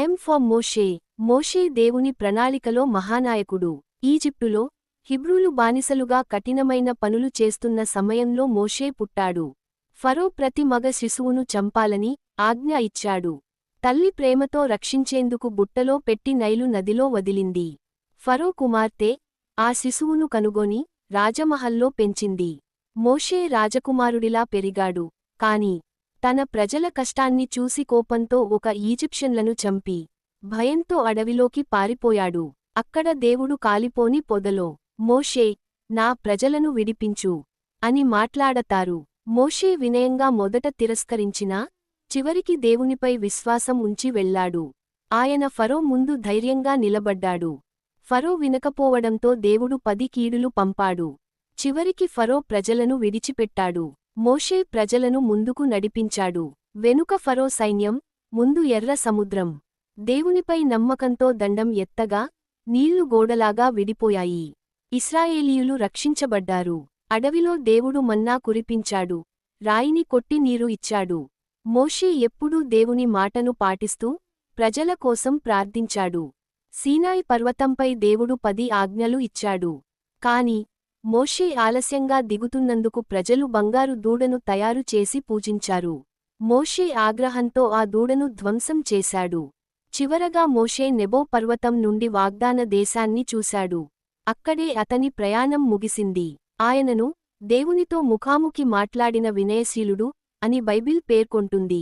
M for మోషే మోషే దేవుని ప్రణాళికలో మహానాయకుడు. ఈజిప్టులో హిబ్రూలు బానిసలుగా కఠినమైన పనులు చేస్తున్న సమయంలో మోషే పుట్టాడు. ఫరో ప్రతి మగ శిశువును చంపాలని ఆజ్ఞ ఇచ్చాడు. తల్లి ప్రేమతో రక్షించేందుకు బుట్టలో పెట్టి నైలు నదిలో వదిలింది. ఫరో కుమార్తె ఆ శిశువును కనుగొని రాజమహల్లో పెంచింది. మోషే రాజకుమారుడిలా పెరిగాడు. కాని తన ప్రజల కష్టాన్ని చూసి కోపంతో ఒక ఈజిప్షియన్లను చంపి భయంతో అడవిలోకి పారిపోయాడు. అక్కడ దేవుడు కాలిపోని పొదలో మోషే నా ప్రజలను విడిపించు అని మాట్లాడతారు. మోషే వినయంగా మొదట తిరస్కరించినా చివరికి దేవునిపై విశ్వాసం ఉంచి వెళ్ళాడు ఆయన ఫరో ముందు ధైర్యంగా నిలబడ్డాడు. ఫరో వినకపోవడంతో దేవుడు పది కీడులు పంపాడు. చివరికి ఫరో ప్రజలను విడిచిపెట్టాడు. మోషే ప్రజలను ముందుకు నడిపించాడు. వెనుక ఫరో సైన్యం ముందు ఎర్ర సముద్రం. దేవునిపై నమ్మకంతో దండం ఎత్తగా నీళ్ళు గోడలాగా విడిపోయాయి. ఇస్రాయేలీయులు రక్షించబడ్డారు. అడవిలో దేవుడు మన్నా కురిపించాడు. రాయిని కొట్టి నీరు ఇచ్చాడు. మోషే ఎప్పుడూ దేవుని మాటను పాటిస్తూ ప్రజల కోసం ప్రార్థించాడు. సీనాయి పర్వతంపై దేవుడు పది ఆజ్ఞలు ఇచ్చాడు. కాని మోషే ఆలస్యంగా దిగుతున్నందుకు ప్రజలు బంగారు దూడను తయారు చేసి పూజించారు. మోషే ఆగ్రహంతో ఆ దూడను ధ్వంసం చేశాడు. చివరగా మోషే నెబో పర్వతం నుండి వాగ్దాన దేశాన్ని చూశాడు. అక్కడే అతని ప్రయాణం ముగిసింది. ఆయనను దేవునితో ముఖాముఖి మాట్లాడిన వినయశీలుడు అని బైబిల్ పేర్కొంటుంది.